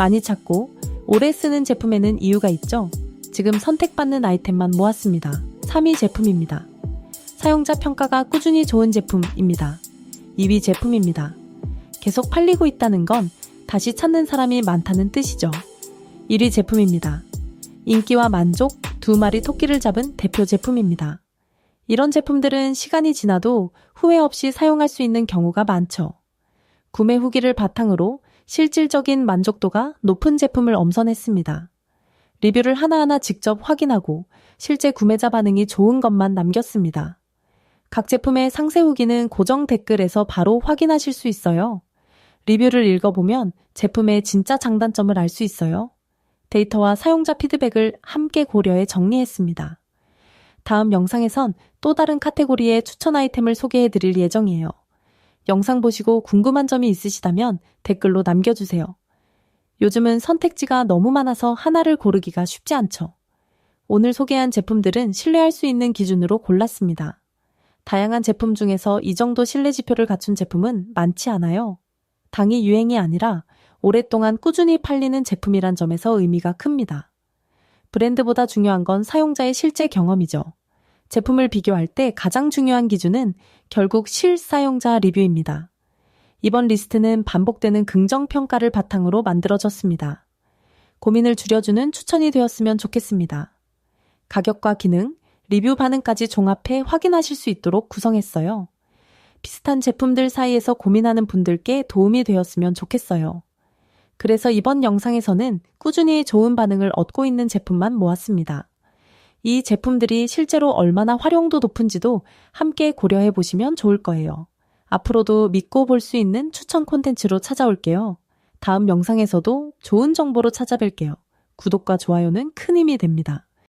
많이 찾고 오래 쓰는 제품에는 이유가 있죠. 지금 선택받는 아이템만 모았습니다. 3위 제품입니다. 사용자 평가가 꾸준히 좋은 제품입니다. 2위 제품입니다. 계속 팔리고 있다는 건 다시 찾는 사람이 많다는 뜻이죠. 1위 제품입니다. 인기와 만족 두 마리 토끼를 잡은 대표 제품입니다. 이런 제품들은 시간이 지나도 후회 없이 사용할 수 있는 경우가 많죠. 구매 후기를 바탕으로 실질적인 만족도가 높은 제품을 엄선했습니다. 리뷰를 하나하나 직접 확인하고 실제 구매자 반응이 좋은 것만 남겼습니다. 각 제품의 상세 후기는 고정 댓글에서 바로 확인하실 수 있어요. 리뷰를 읽어보면 제품의 진짜 장단점을 알 수 있어요. 데이터와 사용자 피드백을 함께 고려해 정리했습니다. 다음 영상에선 또 다른 카테고리의 추천 아이템을 소개해 드릴 예정이에요. 영상 보시고 궁금한 점이 있으시다면 댓글로 남겨주세요. 요즘은 선택지가 너무 많아서 하나를 고르기가 쉽지 않죠. 오늘 소개한 제품들은 신뢰할 수 있는 기준으로 골랐습니다. 다양한 제품 중에서 이 정도 신뢰 지표를 갖춘 제품은 많지 않아요. 당이 유행이 아니라 오랫동안 꾸준히 팔리는 제품이란 점에서 의미가 큽니다. 브랜드보다 중요한 건 사용자의 실제 경험이죠. 제품을 비교할 때 가장 중요한 기준은 결국 실사용자 리뷰입니다. 이번 리스트는 반복되는 긍정평가를 바탕으로 만들어졌습니다. 고민을 줄여주는 추천이 되었으면 좋겠습니다. 가격과 기능, 리뷰 반응까지 종합해 확인하실 수 있도록 구성했어요. 비슷한 제품들 사이에서 고민하는 분들께 도움이 되었으면 좋겠어요. 그래서 이번 영상에서는 꾸준히 좋은 반응을 얻고 있는 제품만 모았습니다. 이 제품들이 실제로 얼마나 활용도 높은지도 함께 고려해 보시면 좋을 거예요. 앞으로도 믿고 볼 수 있는 추천 콘텐츠로 찾아올게요. 다음 영상에서도 좋은 정보로 찾아뵐게요. 구독과 좋아요는 큰 힘이 됩니다.